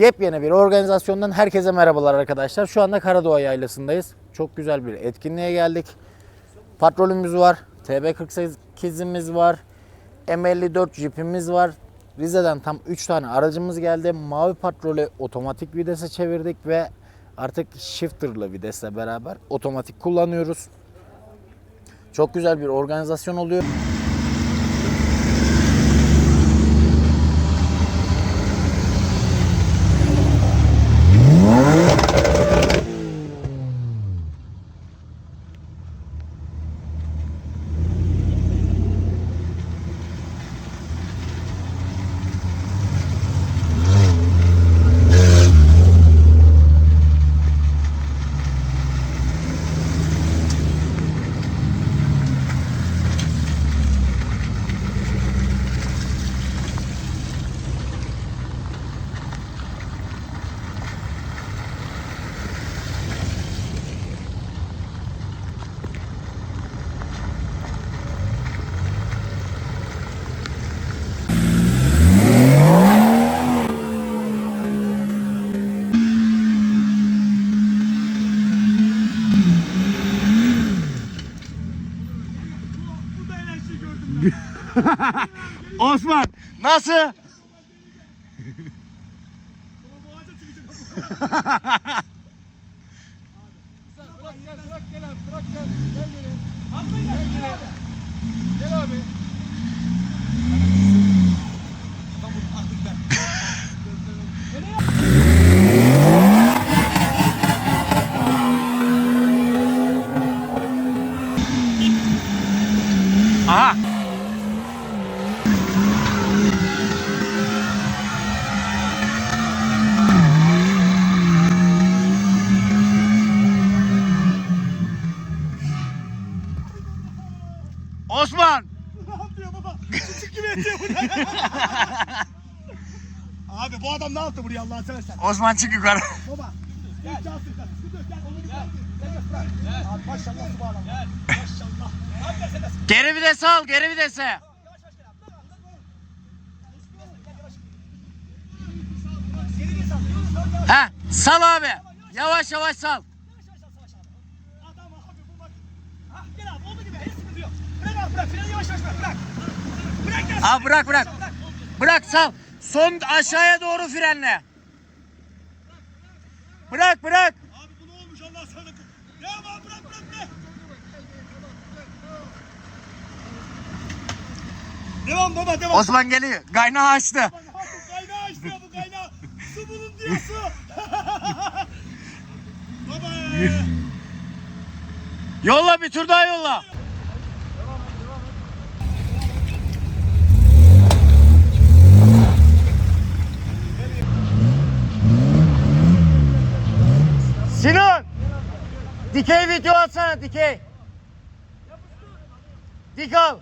Yepyeni bir organizasyondan herkese merhabalar arkadaşlar. Şu anda Karadoğa Yaylası'ndayız. Çok güzel bir etkinliğe geldik. Patrolümüz var. TB48'imiz var. M54 jipimiz var. Rize'den tam 3 tane aracımız geldi. Mavi patrolü otomatik vitese çevirdik ve artık shifter'lı vitesle beraber otomatik kullanıyoruz. Çok güzel bir organizasyon oluyor. Osman nasıl? Aha. Osman. Ne yapıyor baba? Küçük gibi ediyor bu ne? Abi bu adam ne yaptı buraya Allah'ını seversen? Osman çık yukarı. Baba. Gel. Gel. Gel. Maşallah subhanallah. Maşallah. Geri vitese al, geri vitese. Yavaş yavaş gel abi. Gel yavaş. Geri gel sal. Geri sal. Abi. Yavaş yavaş sal. Abi. Bırak bırak. Bırak. Sal. Son aşağıya doğru frenle. Bırak bırak. Abi bu ne olmuş Allah sana. Devam abi bırak bırak bırak. Devam baba devam. Osman geliyor. Kaynağı açtı. Bak, bu kaynağı açtı ya bu kaynağı. Su. baba. Yolla bir tur daha yolla. Sinan! Dikey video atsana dikey. Dik al.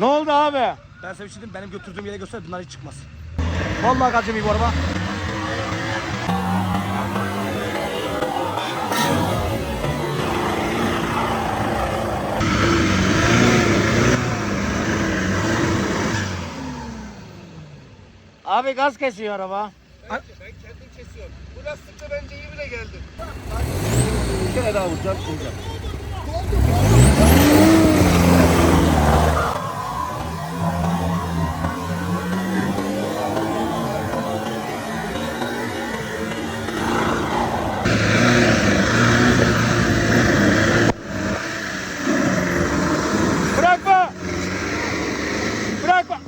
Ne oldu abi? Ben sana bir şey diyeyim, benim götürdüğüm yere göster bunlar hiç çıkmaz. Vallahi kalacağım iyi bu araba. Abi gaz kesiyor araba. Ben kendim kesiyorum. Bu lastikle bence iyi bile geldi. Bir kere daha vuracağım, vuracağım. Bırakma. Bırakma.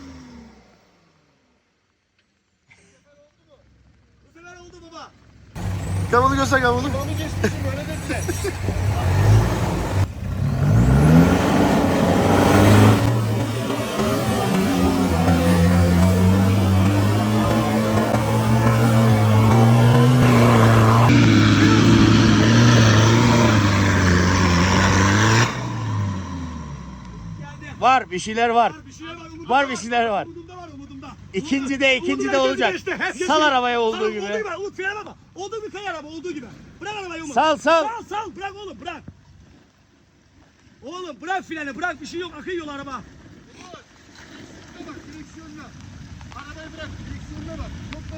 Bu sefer oldu baba. Onu geçmişim öyle dediler. Geldi. Var bir şeyler var. Var bir şeyler var. Umudumda Var bir şeyler var. Umudumda var umudumda. İkinci de, ikinci de umudumda olacak. geçti, geçti. Sal arabaya olduğu Sal, gibi. Olduğu gibi. Umut fren ama. Olduğu gibi kay araba olduğu gibi. Bırak arabayı Umut. Sal, sal. Sal sal bırak oğlum bırak. Oğlum bırak freni bırak bir şey yok akıyor araba. Şuna bak direksiyonuna. Arabayı bırak direksiyonuna bak. Çok da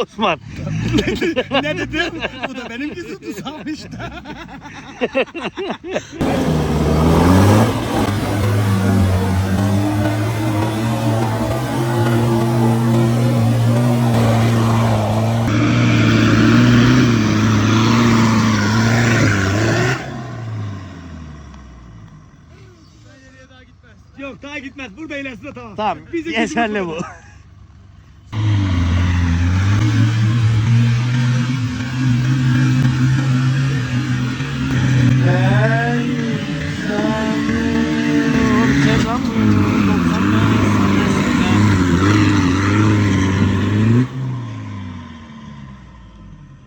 Osman. ne dedim? Bu da benimkisi tuzağım ilerisi de tamam. Tamam. Bizi Yeterli bu.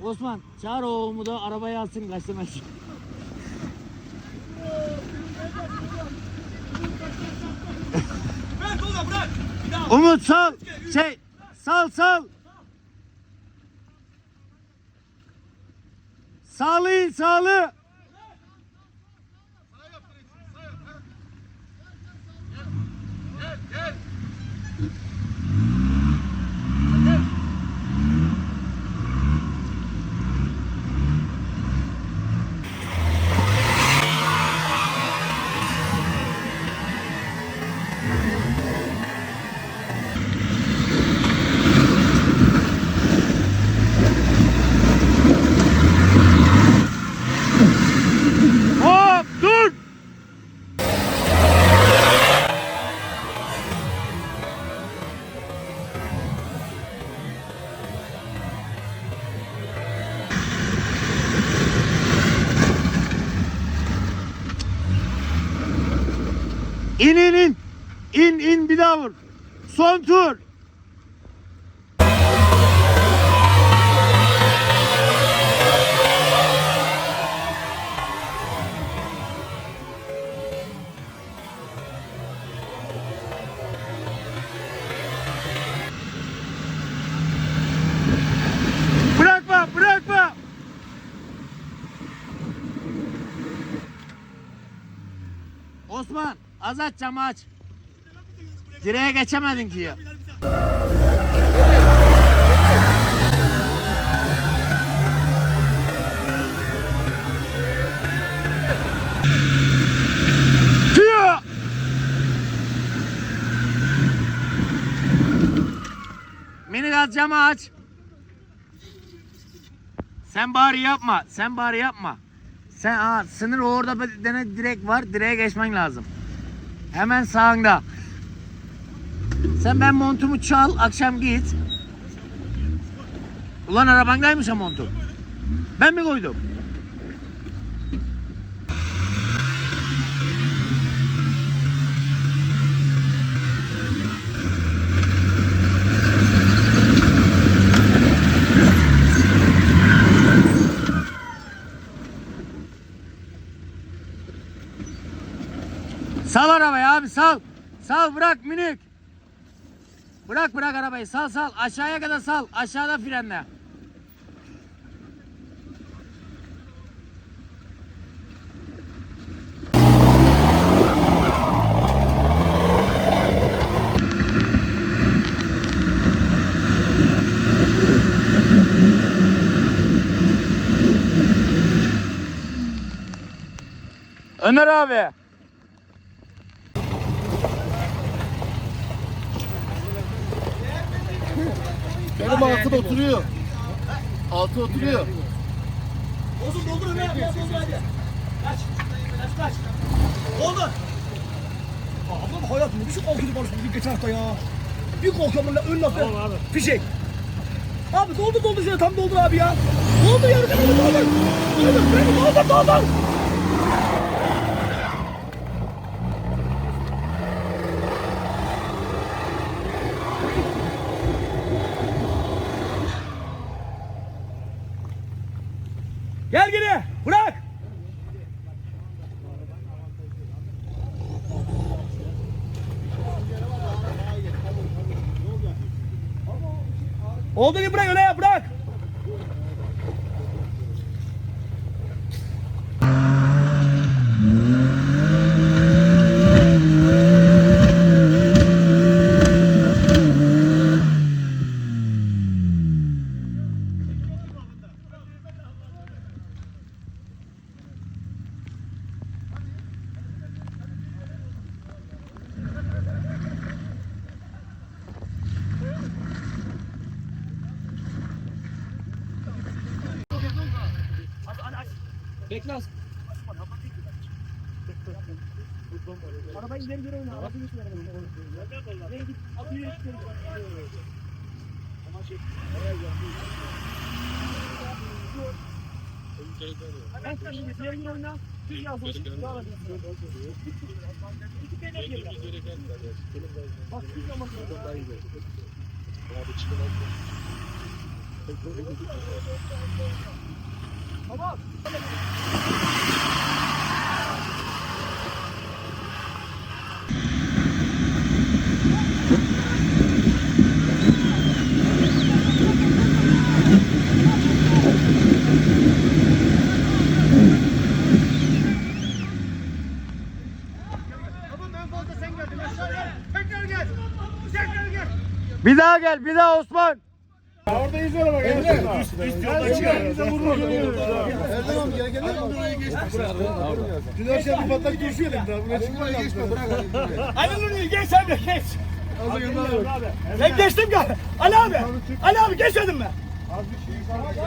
Osman çağır o Umut'u arabaya alsın kaçtırmak Umut sal. Şey sal sal. Sağlayın sağlı. İn in in. İn in bir daha vur. Son tur. Az aç aç. Direğe geçemedin ki ya. Mini gaz camı aç. Sen bari yapma. Sen bari yapma. Sen aa, sınır orada bir tane direk var. Direğe geçmen lazım. Hemen sağında. Sen ben montumu çal, akşam git. Ulan arabandaymış ha montum. Ben mi koydum? Sal arabayı abi sal. Sal bırak minik. Bırak bırak arabayı sal sal. Aşağıya kadar sal. Aşağıda frenle. Ömer abi. Benim altı oturuyor. Altı oturuyor. Bozun doldur Ömer abi doldur hadi. Kaç. Kaç kaç. Doldur. Ablam hayatım bir şey korkuyordu bana şimdi geçen hafta ya. Bir korkuyorum lan ön lafı. Tamam abi. Fişek. Abi doldur doldur şöyle tam doldur abi ya. Doldur yarı doldur doldur. Doldur doldur doldur. Gel geri. Bırak. Oldu gibi bırak yap bırak. Bekle az. Arabayı ileri geri oyna. Arabayı geçme arabayı. Nereye git? Atı ileri git. Ben sen şimdi ileri geri oyna. Düz yazın. Devam edin. İki kere geri. Bak düz ama. Tamam. Tamam. Bir daha gel bir daha Osman. Orada izle bak. Emre. Üst yoldan çıkar. Bize vurur. Erdem abi gel gel. Buraya geçme. Dün akşam bir patlak daha. Buna çıkma geçme. Bırak Ali Nuri geç sen de geç. Ben geçtim ya. Ali abi. Ali abi geçmedin mi?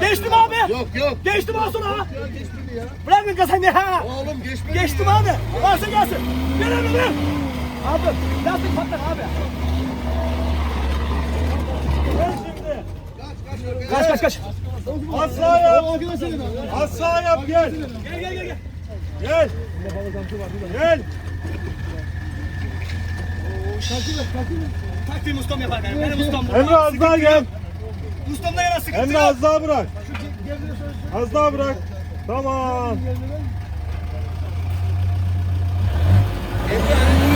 Geçtim abi. Yok yok. Geçtim sonra. ha. Bırakın kazanı ha. Oğlum geçmedi. Geçtim abi. Varsa gelsin. Gel abi gel. Abi lastik patlak abi. Kaç kaç kaç. Asla yap. Asla yap gel. Gel gel gel. Gel. Gel. Taktiğim ustam yapar benim. Benim. Emre az daha gel. Ustamla yana sıkıntı Emre az daha bırak. Az daha bırak. Tamam. Emre